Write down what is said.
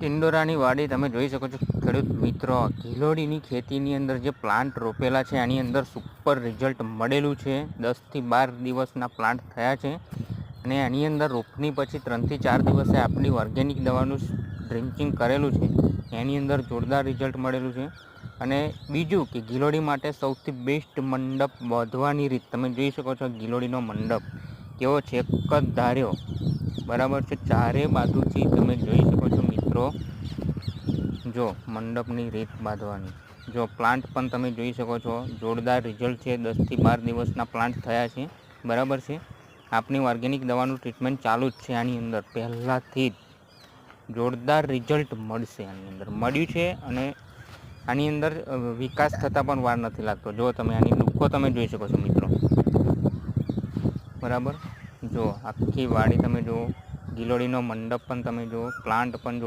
ટિંડોરાની વાડી તમે જોઈ શકો છો. ખેડૂત મિત્રો ગિલોડીની ખેતીની અંદર જે પ્લાન્ટ રોપેલા છે, આની અંદર સુપર રિઝલ્ટ મળેલું છે. દસથી બાર દિવસના પ્લાન્ટ થયા છે અને આની અંદર રોપની પછી ત્રણથી ચાર દિવસે આપણી ઓર્ગેનિક દવાનું ડ્રિંકિંગ કરેલું છે. એની અંદર જોરદાર રિઝલ્ટ મળેલું છે. અને બીજું કે ગિલોડી માટે સૌથી બેસ્ટ મંડપ વધવાની રીત, તમે જોઈ શકો છો ગિલોડીનો મંડપ કેવો છે, એક જ ધાર્યો. બરાબર છે ચારે બાજુથી તમે જોઈ શકો છો. મિત્રો, જો મંડપની રીત બાંધવાની. જો પ્લાન્ટ પણ તમે જોઈ શકો છો, જોરદાર રિઝલ્ટ છે. દસથી બાર દિવસના પ્લાન્ટ થયા છે. બરાબર છે? આપની ઓર્ગેનિક દવાનું ટ્રીટમેન્ટ ચાલુ જ છે આની અંદર. પહેલાંથી જ જોરદાર રિઝલ્ટ મળશે આની અંદર. મળ્યું છે અને આની અંદર વિકાસ થતાં પણ વાર નથી લાગતો. જો તમે આની દુઃખો તમે જોઈ શકો છો મિત્રો. બરાબર? જો આખી વાડી તમે જુઓ, ગિલોડીનો મંડપ પણ તમે જુઓ પ્લાન્ટ પણ જોરદાર